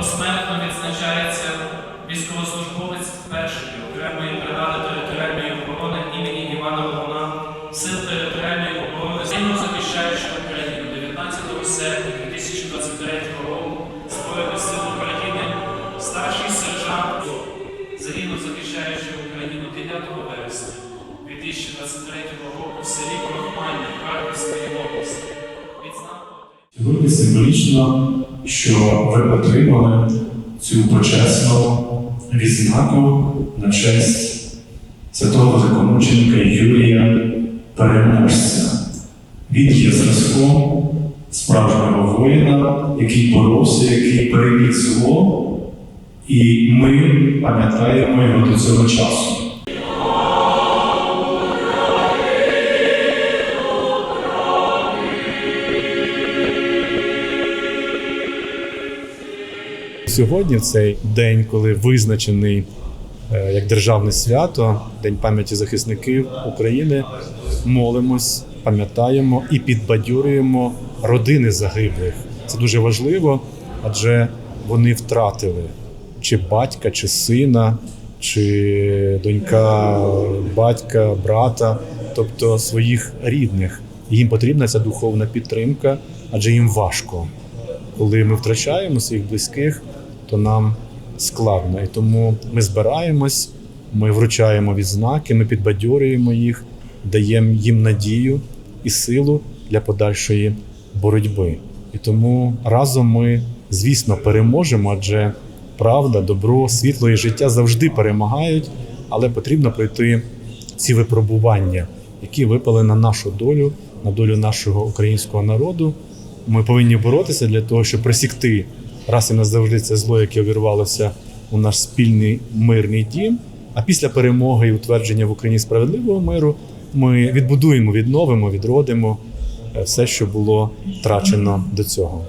Посмертно відзначається військовослужбовець першої окремої бригади територіальної оборони імені Івана Богуна, сил територіальної оборони, сильно захищаючи Україну 19 серпня 2023 року Збройних сил України, старший сержант загинув захищаючи Україну 9 вересня 2023 року в селі Крохмальне Харківської області. Сьогодні символічно, що ви отримали цю почесну відзнаку на честь святого великомученика Юрія Переможця. Він є зразком справжнього воїна, який боровся, який переміг зло, і ми пам'ятаємо його до цього часу. Сьогодні, в цей день, коли визначений е, як державне свято, День пам'яті захисників України, молимось, пам'ятаємо і підбадьорюємо родини загиблих. Це дуже важливо, адже вони втратили чи батька, чи сина, чи донька батька, брата, тобто своїх рідних. Їм потрібна ця духовна підтримка, адже їм важко коли ми втрачаємо своїх близьких, то нам складно. І тому ми збираємось, ми вручаємо відзнаки, ми підбадьорюємо їх, даємо їм надію і силу для подальшої боротьби. І тому разом ми, звісно, переможемо, адже правда, добро, світло і життя завжди перемагають, але потрібно пройти ці випробування, які випали на нашу долю, на долю нашого українського народу. Ми повинні боротися для того, щоб присікти раз і назавжди це зло, яке увірвалося у наш спільний мирний дім. А після перемоги і утвердження в Україні справедливого миру ми відбудуємо, відновимо, відродимо е, все, що було втрачено до цього.